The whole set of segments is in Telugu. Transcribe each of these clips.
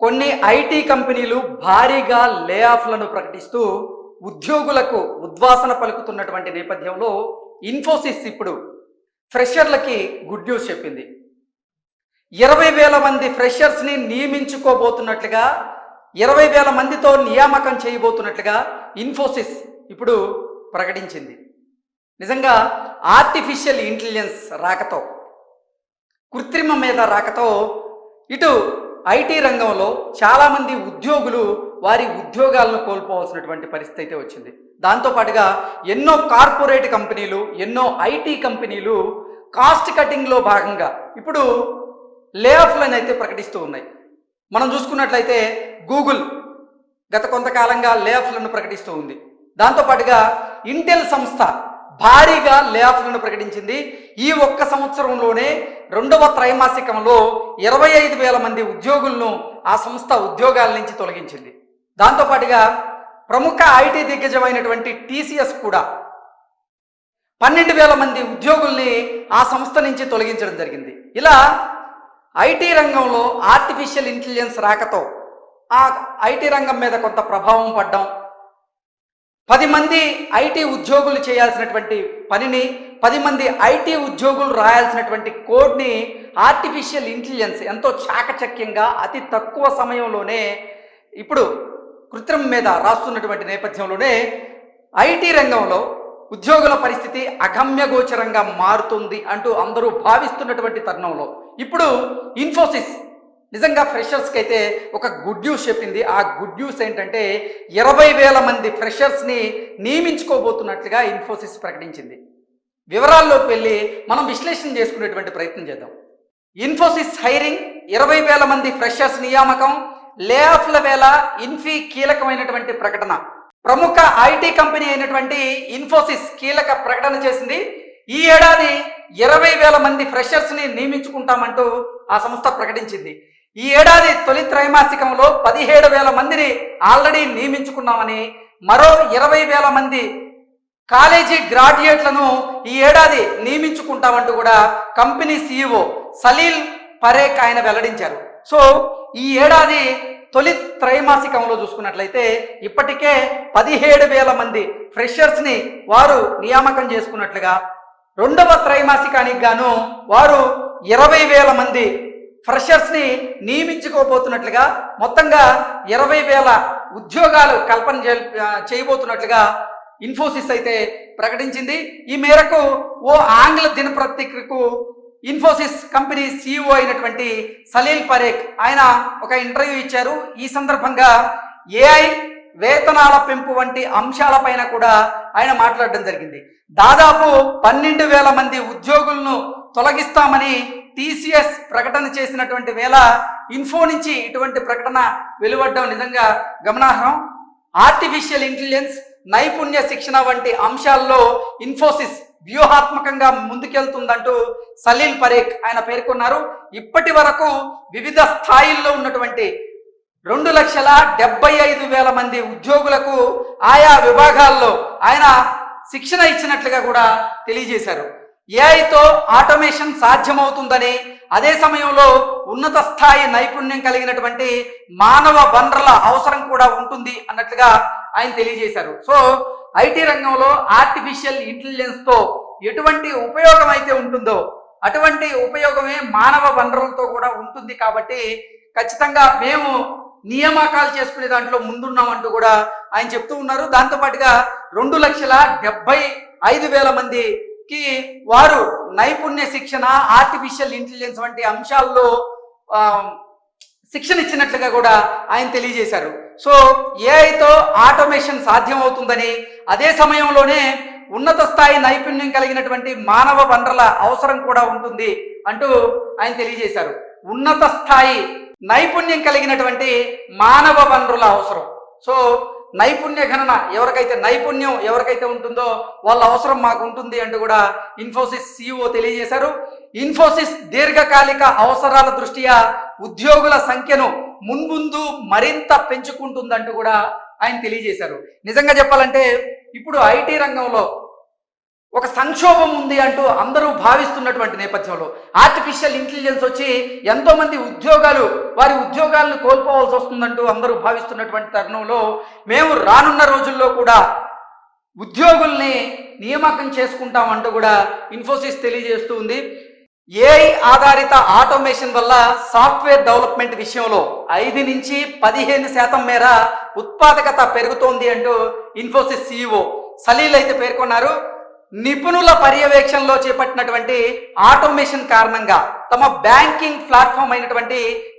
కొన్ని ఐటీ కంపెనీలు భారీగా లే ఆఫ్లను ప్రకటిస్తూ ఉద్యోగులకు ఉద్వాసన పలుకుతున్నటువంటి నేపథ్యంలో ఇన్ఫోసిస్ ఇప్పుడు ఫ్రెషర్లకి గుడ్ న్యూస్ చెప్పింది. ఇరవై వేల మంది ఫ్రెషర్స్ని నియమించుకోబోతున్నట్లుగా ఇరవై వేల మందితో నియామకం చేయబోతున్నట్లుగా ఇన్ఫోసిస్ ఇప్పుడు ప్రకటించింది. నిజంగా ఆర్టిఫిషియల్ ఇంటెలిజెన్స్ రాకతో కృత్రిమ మీద రాకతో ఇటు ఐటీ రంగంలో చాలామంది ఉద్యోగులు వారి ఉద్యోగాలను కోల్పోవాల్సినటువంటి పరిస్థితి అయితే వచ్చింది. దాంతోపాటుగా ఎన్నో కార్పొరేట్ కంపెనీలు ఎన్నో ఐటీ కంపెనీలు కాస్ట్ కటింగ్లో భాగంగా ఇప్పుడు లే ఆఫ్లను అయితే ప్రకటిస్తూ ఉన్నాయి. మనం చూసుకున్నట్లయితే గూగుల్ గత కొంతకాలంగా లే ఆఫ్లను ప్రకటిస్తూ ఉంది. దాంతోపాటుగా ఇంటెల్ సంస్థ భారీగా లే ఆఫ్లను ప్రకటించింది. ఈ ఒక్క సంవత్సరంలోనే రెండవ త్రైమాసికంలో ఇరవై ఐదు వేల మంది ఉద్యోగులను ఆ సంస్థ ఉద్యోగాల నుంచి తొలగించింది. దాంతోపాటుగా ప్రముఖ ఐటీ దిగ్గజమైనటువంటి టీసీఎస్ కూడా పన్నెండు వేల మంది ఉద్యోగుల్ని ఆ సంస్థ నుంచి తొలగించడం జరిగింది. ఇలా ఐటీ రంగంలో ఆర్టిఫిషియల్ ఇంటెలిజెన్స్ రాకతో ఆ ఐటీ రంగం మీద కొంత ప్రభావం పడ్డం పది మంది ఐటీ ఉద్యోగులు చేయాల్సినటువంటి పనిని పది మంది ఐటీ ఉద్యోగులు రాయాల్సినటువంటి కోడ్ని ఆర్టిఫిషియల్ ఇంటెలిజెన్స్ ఎంతో చాకచక్యంగా అతి తక్కువ సమయంలోనే ఇప్పుడు కృత్రిమ మీద రాస్తున్నటువంటి నేపథ్యంలోనే ఐటీ రంగంలో ఉద్యోగుల పరిస్థితి అగమ్యగోచరంగా మారుతుంది అంటూ అందరూ భావిస్తున్నటువంటి తరుణంలో. ఇప్పుడు ఇన్ఫోసిస్ నిజంగా ఫ్రెషర్స్కి అయితే ఒక గుడ్ న్యూస్ చెప్పింది. ఆ గుడ్ న్యూస్ ఏంటంటే ఇరవై వేల మంది ఫ్రెషర్స్ని నియమించుకోబోతున్నట్లుగా ఇన్ఫోసిస్ ప్రకటించింది. వివరాల్లోకి వెళ్ళి మనం విశ్లేషణ చేసుకునేటువంటి ప్రయత్నం చేద్దాం. ఇన్ఫోసిస్ హైరింగ్ ఇరవై వేల మంది ఫ్రెషర్స్ నియామకం లే ఆఫ్ల వేళ ఇన్ఫీ కీలకమైనటువంటి ప్రకటన. ప్రముఖ ఐటీ కంపెనీ అయినటువంటి ఇన్ఫోసిస్ కీలక ప్రకటన చేసింది. ఈ ఏడాది ఇరవై వేల మంది ఫ్రెషర్స్ని నియమించుకుంటామంటూ ఆ సంస్థ ప్రకటించింది. ఈ ఏడాది తొలి త్రైమాసికంలో పదిహేడు వేల మందిని ఆల్రెడీ నియమించుకున్నామని మరో ఇరవై వేల మంది కాలేజీ గ్రాడ్యుయేట్లను ఈ ఏడాది నియమించుకుంటామంటూ కూడా కంపెనీ సీఈఓ సలీల్ పరేక్ ఆయన వెల్లడించారు. సో ఈ ఏడాది తొలి త్రైమాసికంలో చూసుకున్నట్లయితే ఇప్పటికే పదిహేడు వేల మంది ఫ్రెషర్స్ని వారు నియామకం చేసుకున్నట్లుగా రెండవ త్రైమాసికానికి గాను వారు ఇరవై వేల మంది ఫ్రెషర్స్ని నియమించుకోబోతున్నట్లుగా మొత్తంగా ఇరవై వేల ఉద్యోగాలు కల్పన చేయబోతున్నట్లుగా ఇన్ఫోసిస్ అయితే ప్రకటించింది. ఈ మేరకు ఓ ఆంగ్ల దినపత్రికకు ఇన్ఫోసిస్ కంపెనీ సీఈఓ అయినటువంటి సలీల్ పరేఖ్ ఆయన ఒక ఇంటర్వ్యూ ఇచ్చారు. ఈ సందర్భంగా ఏఐ వేతనాల పెంపు వంటి అంశాలపైన కూడా ఆయన మాట్లాడడం జరిగింది. దాదాపు పన్నెండు వేల మంది ఉద్యోగులను తొలగిస్తామని టీసీఎస్ ప్రకటన చేసినటువంటి వేళ ఇన్ఫో నుంచి ఇటువంటి ప్రకటన వెలువడడం నిజంగా గమనార్హం. ఆర్టిఫిషియల్ ఇంటెలిజెన్స్ నైపుణ్య శిక్షణ వంటి అంశాల్లో ఇన్ఫోసిస్ వ్యూహాత్మకంగా ముందుకెళ్తుందంటూ సలీల్ పరేఖ్ ఆయన పేర్కొన్నారు. ఇప్పటి వరకు వివిధ స్థాయిల్లో ఉన్నటువంటి రెండు లక్షల డెబ్బై ఐదు వేల మంది ఉద్యోగులకు ఆయా విభాగాల్లో ఆయన శిక్షణ ఇచ్చినట్లుగా కూడా తెలియజేశారు. ఏఐతో ఆటోమేషన్ సాధ్యమవుతుందని అదే సమయంలో ఉన్నత స్థాయి నైపుణ్యం కలిగినటువంటి మానవ వనరుల అవసరం కూడా ఉంటుంది అన్నట్లుగా ఆయన తెలియజేశారు. సో ఐటీ రంగంలో ఆర్టిఫిషియల్ ఇంటెలిజెన్స్తో ఎటువంటి ఉపయోగం అయితే ఉంటుందో అటువంటి ఉపయోగమే మానవ వనరులతో కూడా ఉంటుంది కాబట్టి ఖచ్చితంగా మేము నియామకాలు చేసుకునే దాంట్లో ముందున్నామంటూ కూడా ఆయన చెప్తూ ఉన్నారు. దాంతోపాటుగా రెండు లక్షల డెబ్బై ఐదు వేల మంది కి వారు నైపుణ్య శిక్షణ ఆర్టిఫిషియల్ ఇంటెలిజెన్స్ వంటి అంశాల్లో శిక్షణ ఇచ్చినట్లుగా కూడా ఆయన తెలియజేశారు. సో ఏఐతో ఆటోమేషన్ సాధ్యమవుతుందని అదే సమయంలోనే ఉన్నత స్థాయి నైపుణ్యం కలిగినటువంటి మానవ వనరుల అవసరం కూడా ఉంటుంది అంటూ ఆయన తెలియజేశారు. ఉన్నత స్థాయి నైపుణ్యం కలిగినటువంటి మానవ వనరుల అవసరం. సో నైపుణ్య గణన ఎవరికైతే నైపుణ్యం ఎవరికైతే ఉంటుందో వాళ్ళ అవసరం మాకు ఉంటుంది అంటూ కూడా ఇన్ఫోసిస్ సిఇఓ తెలియజేశారు. ఇన్ఫోసిస్ దీర్ఘకాలిక అవసరాల దృష్ట్యా ఉద్యోగుల సంఖ్యను మున్ముందు మరింత పెంచుకుంటుందంటూ కూడా ఆయన తెలియజేశారు. నిజంగా చెప్పాలంటే ఇప్పుడు ఐటీ రంగంలో ఒక సంక్షోభం ఉంది అంటూ అందరూ భావిస్తున్నటువంటి నేపథ్యంలో ఆర్టిఫిషియల్ ఇంటెలిజెన్స్ వచ్చి ఎంతోమంది ఉద్యోగాలు వారి ఉద్యోగాలను కోల్పోవాల్సి వస్తుందంటూ అందరూ భావిస్తున్నటువంటి తరుణంలో మేము రానున్న రోజుల్లో కూడా ఉద్యోగుల్ని నియామకం చేసుకుంటామంటూ కూడా ఇన్ఫోసిస్ తెలియజేస్తూ ఉంది. ఏఐ ఆధారిత ఆటోమేషన్ వల్ల సాఫ్ట్వేర్ డెవలప్మెంట్ విషయంలో ఐదు నుంచి పదిహేను శాతం మేర ఉత్పాదకత పెరుగుతోంది అంటూ ఇన్ఫోసిస్ సిఇఓ సలీల్ అయితే పేర్కొన్నారు. నిపుణుల పర్యవేక్షణలో చేపట్టినటువంటి ఆటోమేషన్ కారణంగా తమ బ్యాంకింగ్ ప్లాట్ఫామ్ అయినటువంటి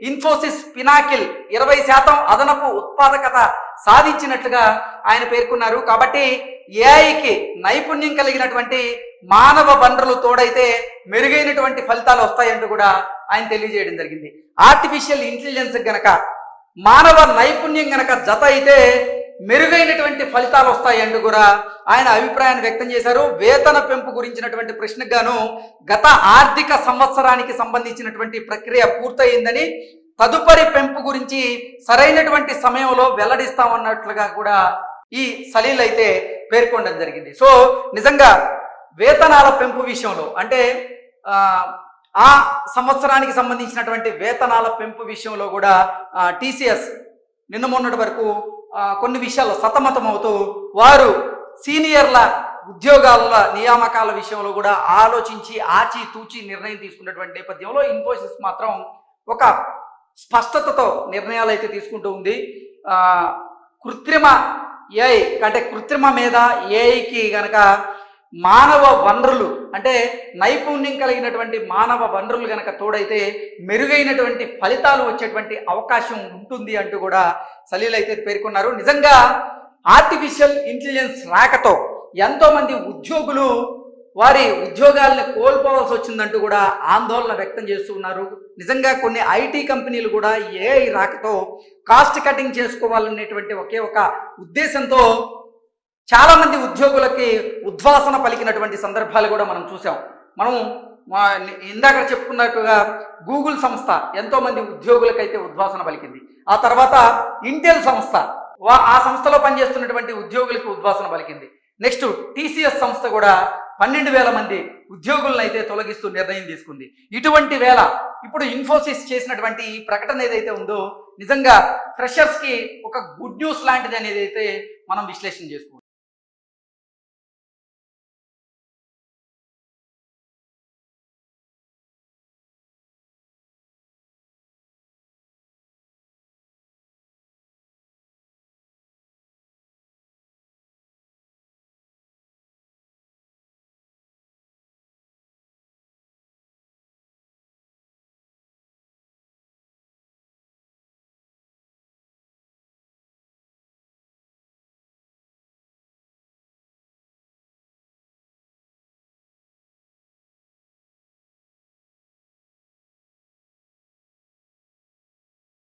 ఇన్ఫోసిస్ పినాకిల్ ఇరవై శాతం అదనపు ఉత్పాదకత సాధించినట్లుగా ఆయన పేర్కొన్నారు. కాబట్టి ఏఐకి నైపుణ్యం కలిగినటువంటి మానవ వనరులు తోడైతే మెరుగైనటువంటి ఫలితాలు వస్తాయంటూ కూడా ఆయన తెలియజేయడం జరిగింది. ఆర్టిఫిషియల్ ఇంటెలిజెన్స్ గనక మానవ నైపుణ్యం గనక జత అయితే మెరుగైనటువంటి ఫలితాలు వస్తాయంటూ కూడా ఆయన అభిప్రాయాన్ని వ్యక్తం చేశారు. వేతన పెంపు గురించినటువంటి ప్రశ్నకు గాను గత ఆర్థిక సంవత్సరానికి సంబంధించినటువంటి ప్రక్రియ పూర్తయిందని తదుపరి పెంపు గురించి సరైనటువంటి సమయంలో వెల్లడిస్తామన్నట్లుగా కూడా ఈ సలీల్ అయితే పేర్కొనడం జరిగింది. సో నిజంగా వేతనాల పెంపు విషయంలో అంటే ఆ, సంవత్సరానికి సంబంధించినటువంటి వేతనాల పెంపు విషయంలో కూడా టీసీఎస్ నిన్న మొన్నటి వరకు కొన్ని విషయాల్లో సతమతం అవుతూ వారు సీనియర్ల ఉద్యోగాల నియామకాల విషయంలో కూడా ఆలోచించి ఆచి తూచి నిర్ణయం తీసుకున్నటువంటి నేపథ్యంలో ఇన్ఫోసిస్ మాత్రం ఒక స్పష్టతతో నిర్ణయాలు అయితే తీసుకుంటూ ఉంది. కృత్రిమ ఏఐ అంటే కృత్రిమ మీద ఏఐకి గనక మానవ వనరులు అంటే నైపుణ్యం కలిగినటువంటి మానవ వనరులు గనక తోడైతే మెరుగైనటువంటి ఫలితాలు వచ్చేటువంటి అవకాశం ఉంటుంది అంటూ కూడా సలీల్ అయితే పేర్కొన్నారు. నిజంగా ఆర్టిఫిషియల్ ఇంటెలిజెన్స్ రాకతో ఎంతోమంది ఉద్యోగులు వారి ఉద్యోగాలను కోల్పోవాల్సి వచ్చిందంటూ కూడా ఆందోళన వ్యక్తం చేస్తూ ఉన్నారు. నిజంగా కొన్ని ఐటీ కంపెనీలు కూడా ఏఐ రాకతో కాస్ట్ కటింగ్ చేసుకోవాలనేటువంటి ఒకే ఒక ఉద్దేశంతో చాలామంది ఉద్యోగులకి ఉద్వాసన పలికినటువంటి సందర్భాలు కూడా మనం చూసాం మనం ఇందాక చెప్పుకున్నట్టుగా గూగుల్ సంస్థ ఎంతోమంది ఉద్యోగులకైతే ఉద్వాసన పలికింది. ఆ తర్వాత ఇంటెల్ సంస్థ ఆ సంస్థలో పనిచేస్తున్నటువంటి ఉద్యోగులకు ఉద్వాసన పలికింది. నెక్స్ట్ టీసీఎస్ సంస్థ కూడా పన్నెండు వేల మంది ఉద్యోగులను అయితే తొలగిస్తూ నిర్ణయం తీసుకుంది. ఇటువంటి వేళ ఇప్పుడు ఇన్ఫోసిస్ చేసినటువంటి ఈ ప్రకటన ఏదైతే ఉందో నిజంగా ఫ్రెషర్స్కి ఒక గుడ్ న్యూస్ లాంటిది అనేది అయితే మనం విశ్లేషణ చేసుకోవచ్చు